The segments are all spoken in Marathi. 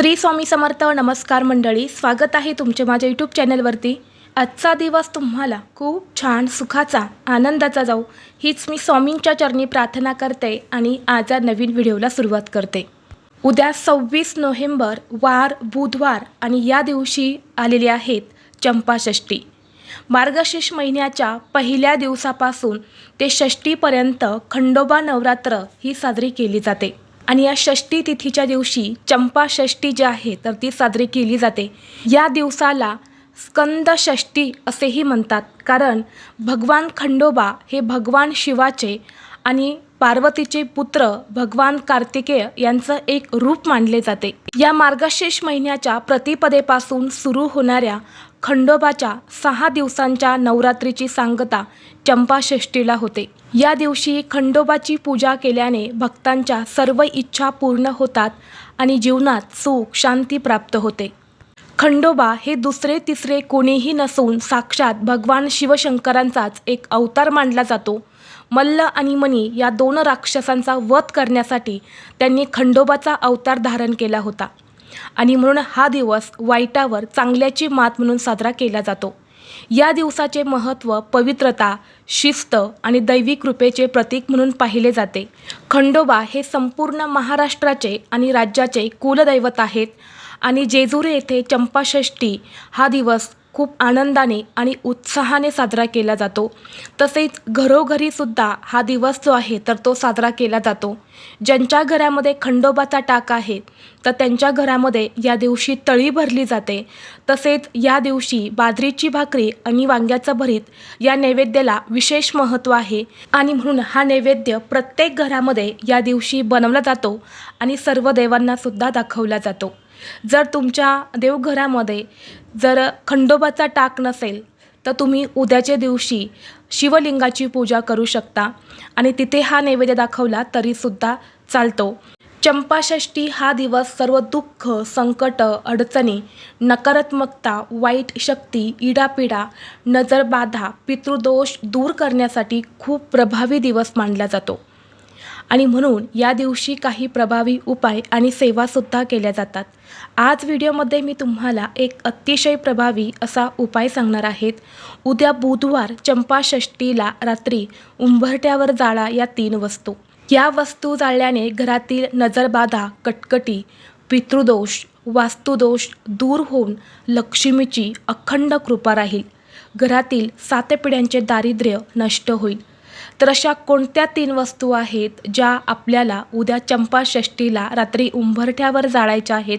श्री स्वामी समर्थ नमस्कार मंडळी स्वागत आहे तुमचे माझ्या यूट्यूब चॅनलवरती. आजचा दिवस तुम्हाला खूप छान सुखाचा आनंदाचा जाऊ हीच मी स्वामींच्या चरणी प्रार्थना करते आणि आज या नवीन व्हिडिओला सुरुवात करते. उद्या सव्वीस नोव्हेंबर वार बुधवार आणि या दिवशी आलेली आहेत चंपाषष्ठी. मार्गशीर्ष महिन्याच्या पहिल्या दिवसापासून ते षष्टीपर्यंत खंडोबा नवरात्र ही साजरी केली जाते. आणि या षष्टी तिथीच्या दिवशी चंपा षष्टी जी आहे तर ती साजरी केली जाते. या दिवसाला स्कंद षष्टी असेही म्हणतात. कारण भगवान खंडोबा हे भगवान शिवाचे आणि पार्वतीचे पुत्र भगवान कार्तिकेय यांचं एक रूप मानले जाते. या मार्गशीर्ष महिन्याच्या प्रतिपदेपासून सुरू होणाऱ्या खंडोबाच्या सहा दिवसांच्या नवरात्रीची सांगता चंपाषष्टीला होते. या दिवशी खंडोबाची पूजा केल्याने भक्तांच्या सर्व इच्छा पूर्ण होतात आणि जीवनात सुख शांती प्राप्त होते. खंडोबा हे दुसरे तिसरे कोणीही नसून साक्षात भगवान शिवशंकरांचाच एक अवतार मानला जातो. मल्ल आणि मणी या दोन राक्षसांचा वध करण्यासाठी त्यांनी खंडोबाचा अवतार धारण केला होता. आणि म्हणून हा दिवस वाईटावर चांगल्याची मात म्हणून साजरा केला जातो. या दिवसाचे महत्त्व पवित्रता शिस्त आणि दैवी कृपेचे प्रतीक म्हणून पाहिले जाते. खंडोबा हे संपूर्ण महाराष्ट्राचे आणि राज्याचे कुलदैवत आहेत आणि जेजुरी येथे चंपाषष्ठी हा दिवस खूप आनंदाने आणि उत्साहाने साजरा केला जातो. तसेच घरोघरीसुद्धा हा दिवस जो आहे तर तो साजरा केला जातो. ज्यांच्या घरामध्ये खंडोबाचा टाक आहे तर त्यांच्या घरामध्ये या दिवशी तळी भरली जाते. तसेच या दिवशी बाजरीची भाकरी आणि वांग्याचं भरीत या नैवेद्याला विशेष महत्त्व आहे. आणि म्हणून हा नैवेद्य प्रत्येक घरामध्ये या दिवशी बनवला जातो आणि सर्व देवांनासुद्धा दाखवला जातो. जर तुमच्या देवघरामध्ये जर खंडोबाचा टाक नसेल तर तुम्ही उद्याच्या दिवशी शिवलिंगाची पूजा करू शकता. आणि तिथे हा नैवेद्य दाखवला तरीसुद्धा चालतो. चंपाषष्ठी हा दिवस सर्व दुःख संकट अडचणी नकारात्मकता वाईट शक्ती इडापिडा नजरबाधा पितृदोष दूर करण्यासाठी खूप प्रभावी दिवस मानला जातो. आणि म्हणून या दिवशी काही प्रभावी उपाय आणि सेवासुद्धा केल्या जातात. आज व्हिडिओमध्ये मी तुम्हाला एक अतिशय प्रभावी असा उपाय सांगणार आहेत. उद्या बुधवार चंपाषष्टीला रात्री उंबरट्यावर जाळा या तीन वस्तू. या वस्तू जाळल्याने घरातील नजरबाधा कटकटी पितृदोष वास्तुदोष दूर होऊन लक्ष्मीची अखंड कृपा राहील. घरातील सात पिढ्यांचे दारिद्र्य नष्ट होईल. तर अशा कोणत्या तीन वस्तू आहेत ज्या आपल्याला उद्या चंपाषष्टीला रात्री उंबरठ्यावर जाळायच्या आहेत?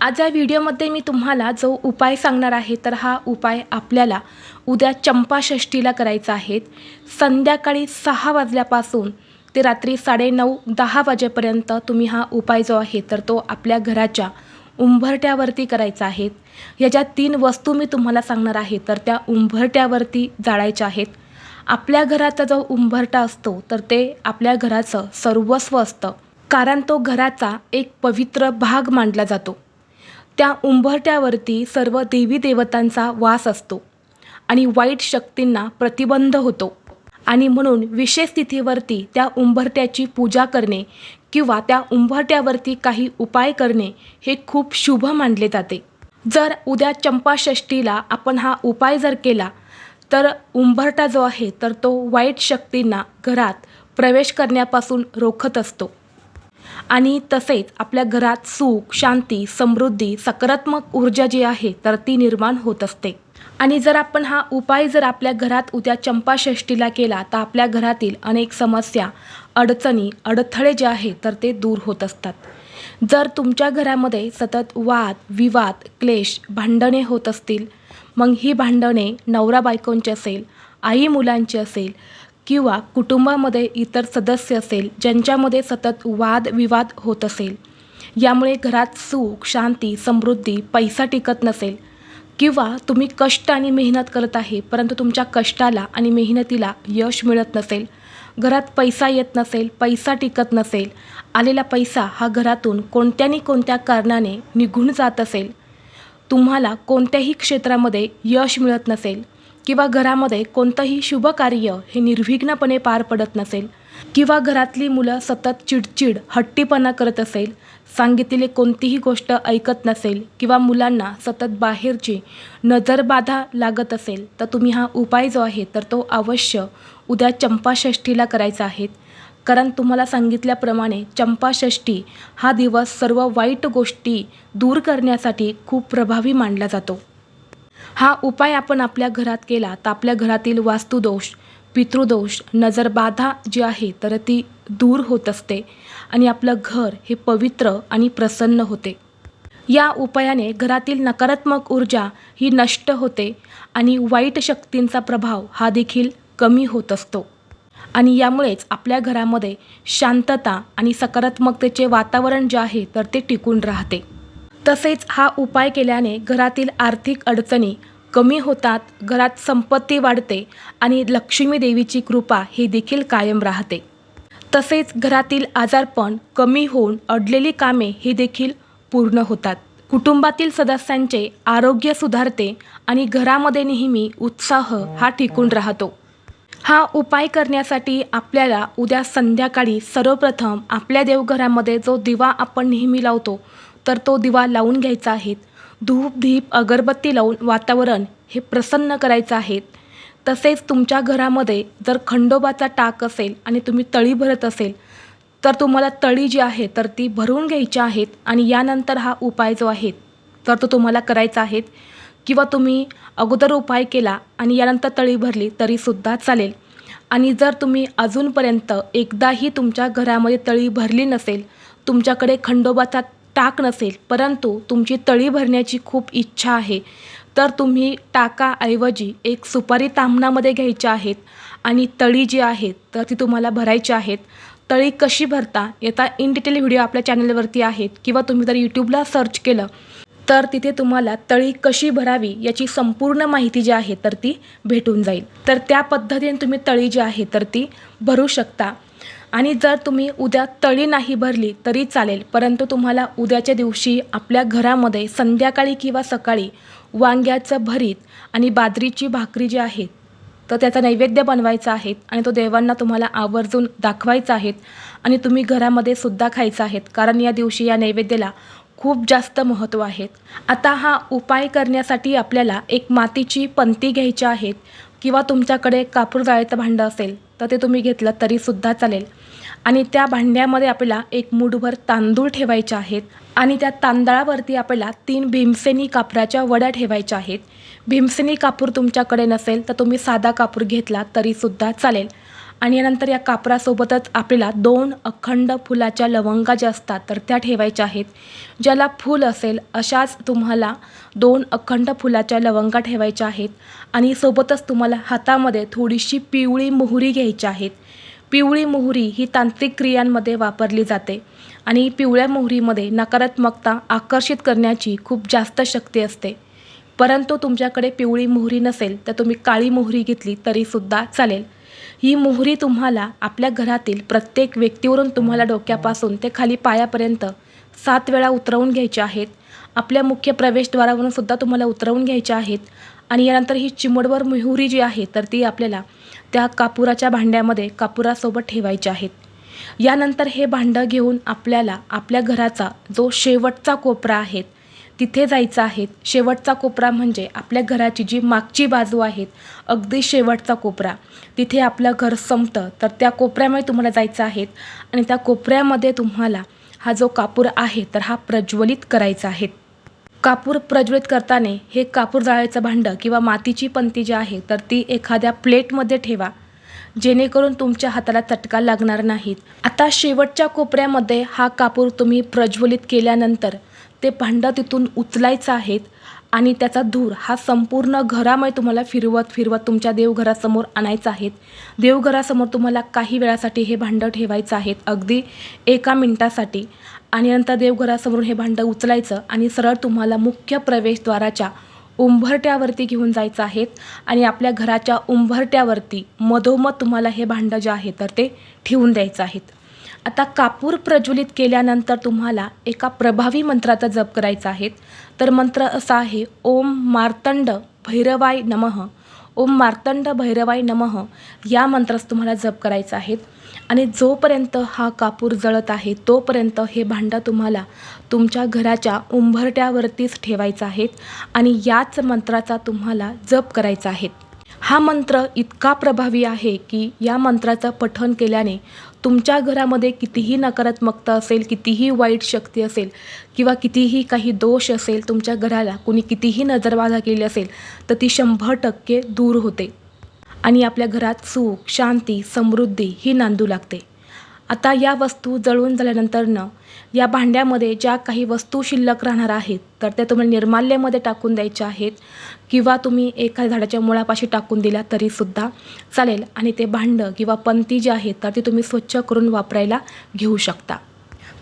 आज या व्हिडिओमध्ये मी तुम्हाला जो उपाय सांगणार आहे तर हा उपाय आपल्याला उद्या चंपाषष्टीला करायचा आहे. संध्याकाळी सहा वाजल्यापासून ते रात्री साडेनऊ दहा वाजेपर्यंत तुम्ही हा उपाय जो आहे तर तो आपल्या घराच्या उंबरट्यावरती करायचा आहे. ह्याच्या तीन वस्तू मी तुम्हाला सांगणार आहे तर त्या उंबरट्यावरती जाळायच्या आहेत. आपल्या घराचा जो उंबरटा असतो तर ते आपल्या घराचं सर्वस्व असतं. कारण तो घराचा एक पवित्र भाग मानला जातो. त्या उंबरट्यावरती सर्व देवी देवतांचा वास असतो आणि वाईट शक्तींना प्रतिबंध होतो. आणि म्हणून विशेष तिथीवरती त्या उंबरट्याची पूजा करणे किंवा त्या उंबरट्यावरती काही उपाय करणे हे खूप शुभ मानले जाते. जर उद्या चंपाषष्टीला आपण हा उपाय जर केला तर उंबरटा जो आहे तर तो वाईट शक्तींना घरात प्रवेश करण्यापासून रोखत असतो. आणि तसेच आपल्या घरात सुख शांती समृद्धी सकारात्मक ऊर्जा जी आहे तर ती निर्माण होत असते. आणि जर आपण हा उपाय जर आपल्या घरात उद्या चंपाषष्टीला केला तर आपल्या घरातील अनेक समस्या अडचणी अडथळे जे आहे तर ते दूर होत असतात. जर तुमच्या घरामध्ये सतत वाद विवाद क्लेश भांडणे होत असतील मग ही भांडणे नवरा बायकोंची असेल आई मुलांची असेल किंवा कुटुंबामध्ये इतर सदस्य असेल ज्यांच्यामध्ये सतत वादविवाद होत असेल यामुळे घरात सुख शांती समृद्धी पैसा टिकत नसेल किंवा तुम्ही कष्ट आणि मेहनत करत आहे परंतु तुमच्या कष्टाला आणि मेहनतीला यश मिळत नसेल घरात पैसा येत नसेल पैसा टिकत नसेल आलेला पैसा हा घरातून कोणत्यानी कोणत्या कारणाने निघून जात असेल तुम्हाला कोणत्याही क्षेत्रामध्ये यश मिळत नसेल किंवा घरामध्ये कोणतंही शुभ कार्य हे निर्विघ्नपणे पार पडत नसेल किंवा घरातली मुलं सतत चिडचिड हट्टीपणा करत असेल सांगितलेली कोणतीही गोष्ट ऐकत नसेल किंवा मुलांना सतत बाहेरची नजरबाधा लागत असेल तर तुम्ही हा उपाय जो आहे तर तो अवश्य उद्या चंपाषष्ठीला करायचा आहे. कारण तुम्हाला सांगितल्याप्रमाणे चंपाषष्ठी हा दिवस सर्व वाईट गोष्टी दूर करण्यासाठी खूप प्रभावी मानला जातो. हा उपाय आपण आपल्या घरात केला तर आपल्या घरातील वास्तुदोष पितृदोष नजरबाधा जी आहे तर ती दूर होत असते आणि आपलं घर हे पवित्र आणि प्रसन्न होते. या उपायाने घरातील नकारात्मक ऊर्जा ही नष्ट होते आणि वाईट शक्तींचा प्रभाव हा देखील कमी होत असतो. आणि यामुळेच आपल्या घरामध्ये शांतता आणि सकारात्मकतेचे वातावरण जे आहे तर ते टिकून राहते. तसेच हा उपाय केल्याने घरातील आर्थिक अडचणी कमी होतात घरात संपत्ती वाढते आणि लक्ष्मी देवीची कृपा ही देखील कायम राहते. तसेच घरातील आजारपण कमी होऊन अडलेली कामे ही देखील पूर्ण होतात. कुटुंबातील सदस्यांचे आरोग्य सुधारते आणि घरामध्ये नेहमी उत्साह हा टिकून राहतो. हा उपाय करण्यासाठी आपल्याला उद्या संध्याकाळी सर्वप्रथम आपल्या देवघरामध्ये जो दिवा आपण नेहमी लावतो तर तो दिवा लावून घ्यायचा आहे. धूप दीप अगरबत्ती लावून वातावरण हे प्रसन्न करायचं आहे. तसेच तुमच्या घरामध्ये जर खंडोबाचा टाक असेल आणि तुम्ही तळी भरत असेल तर तुम्हाला तळी जी आहे तर ती भरून घ्यायची आहेत आणि यानंतर हा उपाय जो आहे तर तो तुम्हाला करायचा आहे. किंवा तुम्ही अगोदर उपाय केला आणि यानंतर तळी भरली तरीसुद्धा चालेल. आणि जर तुम्ही अजूनपर्यंत एकदाही तुमच्या घरामध्ये तळी भरली नसेल तुमच्याकडे खंडोबाचा टाक नसेल परंतु तुमची तळी भरण्याची खूप इच्छा आहे. तर तुम्ही टाकाऐवजी एक सुपारी तामणामध्ये घ्यायच्या आहेत आणि तळी जी आहेत तर ती तुम्हाला भरायची आहेत. तळी कशी भरता याचा इन डिटेल व्हिडिओ आपल्या चॅनलवरती आहेत किंवा तुम्ही जर यूट्यूबला सर्च केलं तर तिथे तुम्हाला तळी कशी भरावी याची संपूर्ण माहिती जी आहे तर ती भेटून जाईल. तर त्या पद्धतीने तुम्ही तळी जी आहे तर ती भरू शकता. आणि जर तुम्ही उद्या तळी नाही भरली तरी चालेल परंतु तुम्हाला उद्याच्या दिवशी आपल्या घरामध्ये संध्याकाळी किंवा सकाळी वांग्याचं भरीत आणि बाजरीची भाकरी जी आहे तर त्याचा नैवेद्य बनवायचा आहे आणि तो देवांना तुम्हाला आवर्जून दाखवायचा आहे आणि तुम्ही घरामध्ये सुद्धा खायचा आहेत कारण या दिवशी या नैवेद्याला खूप जास्त महत्त्व आहे. आता हा उपाय करण्यासाठी आपल्याला एक मातीची पंती घ्यायची आहेत किंवा तुमच्याकडे कापूर जाळ्याचं भांडं असेल तर ते तुम्ही घेतलं तरीसुद्धा चालेल. आणि त्या भांड्यामध्ये आपल्याला एक मुठभर तांदूळ ठेवायचे आहेत आणि त्या तांदळावरती आपल्याला तीन भीमसेनी कापराच्या वड्या ठेवायच्या आहेत. भीमसेनी कापूर तुमच्याकडे नसेल तर तुम्ही साधा कापूर घेतला तरीसुद्धा चालेल. आणि यानंतर या कापरासोबतच आपल्याला दोन अखंड फुलाच्या लवंगा ज्या असतात तर त्या ठेवायच्या आहेत. ज्याला फूल असेल अशाच तुम्हाला दोन अखंड फुलाच्या लवंगा ठेवायच्या आहेत. आणि सोबतच तुम्हाला हातामध्ये थोडीशी पिवळी मोहरी घ्यायची आहेत. पिवळी मोहरी ही तांत्रिक क्रियांमध्ये वापरली जाते आणि पिवळ्या मोहरीमध्ये नकारात्मकता आकर्षित करण्याची खूप जास्त शक्ती असते. परंतु तुमच्याकडे पिवळी मोहरी नसेल तर तुम्ही काळी मोहरी घेतली तरीसुद्धा चालेल. ही मोहरी तुम्हाला आपल्या घरातील प्रत्येक व्यक्तीवरून तुम्हाला डोक्यापासून ते खाली पायापर्यंत सात वेळा उतरवून घ्यायच्या आहेत. आपल्या मुख्य प्रवेशद्वारावरून सुद्धा तुम्हाला उतरवून घ्यायच्या आहेत. आणि यानंतर ही चिमडवर मोहरी जी आहे तर ती आपल्याला त्या कापुराच्या भांड्यामध्ये कापुरासोबत ठेवायची आहेत. यानंतर हे भांडं घेऊन आपल्याला आपल्या घराचा जो शेवटचा कोपरा आहे तिथे जायचं आहे. शेवटचा कोपरा म्हणजे आपल्या घराची जी मागची बाजू आहेत अगदी शेवटचा कोपरा. तिथे आपलं घर संपतं. तर त्या कोपऱ्यामध्ये तुम्हाला जायचं आहे आणि त्या कोपऱ्यामध्ये तुम्हाला हा जो कापूर आहे तर हा प्रज्वलित करायचा आहे. कापूर प्रज्वलित करताना हे कापूर जाळ्याचं भांडं किंवा मातीची पंती जी आहे तर ती एखाद्या प्लेटमध्ये ठेवा. जेणेकरून तुमच्या हाताला चटका लागणार नाहीत. आता शेवटच्या कोपऱ्यामध्ये हा कापूर तुम्ही प्रज्वलित केल्यानंतर ते भांडं तिथून उचलायचं आहेत आणि त्याचा धूर हा संपूर्ण घरामुळे तुम्हाला फिरवत फिरवत तुमच्या देवघरासमोर आणायचा आहेत. देवघरासमोर तुम्हाला काही वेळासाठी हे भांडं ठेवायचं आहेत अगदी एका मिनटासाठी. आणि नंतर देवघरासमोरून हे भांडं उचलायचं आणि सरळ तुम्हाला मुख्य प्रवेशद्वाराच्या उंभरट्यावरती घेऊन जायचं आहेत आणि आपल्या घराच्या उंभरट्यावरती मधोमध तुम्हाला हे भांडं जे आहे तर ते ठेवून द्यायचं आहेत. आता कापूर प्रज्वलित केल्यानंतर तुम्हाला एका प्रभावी मंत्राचा जप करायचा आहे. तर मंत्र असा आहे ओम मार्तंड भैरवाय नमः. ओम मार्तंड भैरवाय नमः. या मंत्रास तुम्हाला जप करायचा आहे. आणि जोपर्यंत हा कापूर जळत आहे तोपर्यंत हे भांडं तुम्हाला तुमच्या घराच्या उंबरट्यावरतीच ठेवायचं आहे. आणि याच मंत्राचा तुम्हाला जप करायचा आहे. हा मंत्र इतका प्रभावी आहे की या मंत्राचं पठण केल्याने तुमच्या घरामध्ये कितीही नकारात्मकता असेल कितीही वाईट शक्ती असेल किंवा कितीही काही दोष असेल तुमच्या घराला कुणी कितीही नजरबाधा केली असेल तर ती शंभर टक्के दूर होते आणि आपल्या घरात सुख शांती समृद्धी ही नांदू लागते. आता या वस्तू जळून झाल्यानंतरनं या भांड्यामध्ये ज्या काही वस्तू शिल्लक राहणार आहेत तर त्या तुम्हाला निर्माल्यमध्ये टाकून द्यायच्या आहेत किंवा तुम्ही एखाद्या झाडाच्या मुळापाशी टाकून दिल्या तरीसुद्धा चालेल. आणि ते भांडं किंवा पंती जी आहेत तर ती तुम्ही स्वच्छ करून वापरायला घेऊ शकता.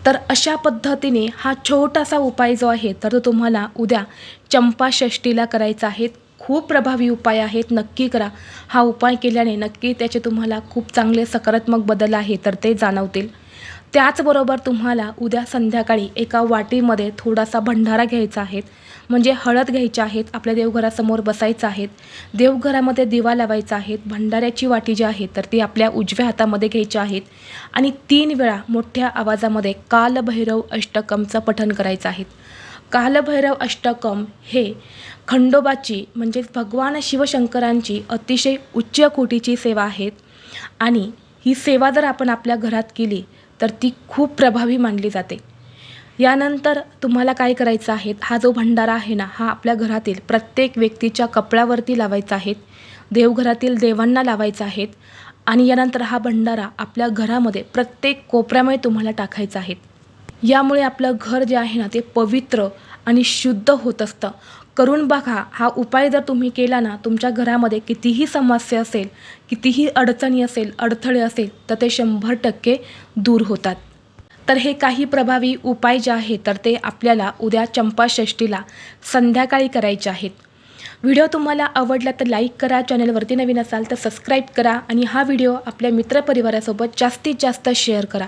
तर अशा पद्धतीने हा छोटासा उपाय जो आहे तर तो तुम्हाला उद्या चंपाषष्टीला करायचा आहे. खूप प्रभावी उपाय आहेत नक्की करा. हा उपाय केल्याने नक्की त्याचे तुम्हाला खूप चांगले सकारात्मक बदल आहे तर ते जाणवतील. त्याचबरोबर तुम्हाला उद्या संध्याकाळी एका वाटीमध्ये थोडासा भंडारा घ्यायचा आहे म्हणजे हळद घ्यायची आहेत आपल्या देवघरासमोर बसायचं आहेत देवघरामध्ये दिवा लावायचा आहेत भंडाऱ्याची वाटी जी आहे तर ती आपल्या उजव्या हातामध्ये घ्यायची आहेत आणि तीन वेळा मोठ्या आवाजामध्ये कालभैरव अष्टकमचं पठण करायचं आहे. कालभैरव अष्टकम हे खंडोबाची म्हणजेच भगवान शिवशंकरांची अतिशय उच्च कोटीची सेवा आहेत. आणि ही सेवा जर आपण आपल्या घरात केली तर ती खूप प्रभावी मानली जाते. यानंतर तुम्हाला काय करायचं आहे? हा जो भंडारा आहे ना हा आपल्या घरातील प्रत्येक व्यक्तीच्या कपड्यावरती लावायचा आहे. देवघरातील देवांना लावायचा आहे. आणि यानंतर हा भंडारा आपल्या घरामध्ये प्रत्येक कोपऱ्यामध्ये तुम्हाला टाकायचा आहे. यामुळे आपलं घर जे आहे ना ते पवित्र आणि शुद्ध होत असतं. करून बघा हा उपाय जर तुम्ही केला ना तुमच्या घरामध्ये कितीही समस्या असेल कितीही अडचणी असेल अडथळे असेल तर ते शंभर टक्के दूर होतात. तर हे काही प्रभावी उपाय जे आहेत तर ते आपल्याला उद्या चंपाषष्टीला संध्याकाळी करायचे आहेत. व्हिडिओ तुम्हाला आवडला तर लाईक करा चॅनलवरती नवीन असाल तर सबस्क्राईब करा आणि हा व्हिडिओ आपल्या मित्रपरिवारासोबत जास्तीत जास्त शेअर करा.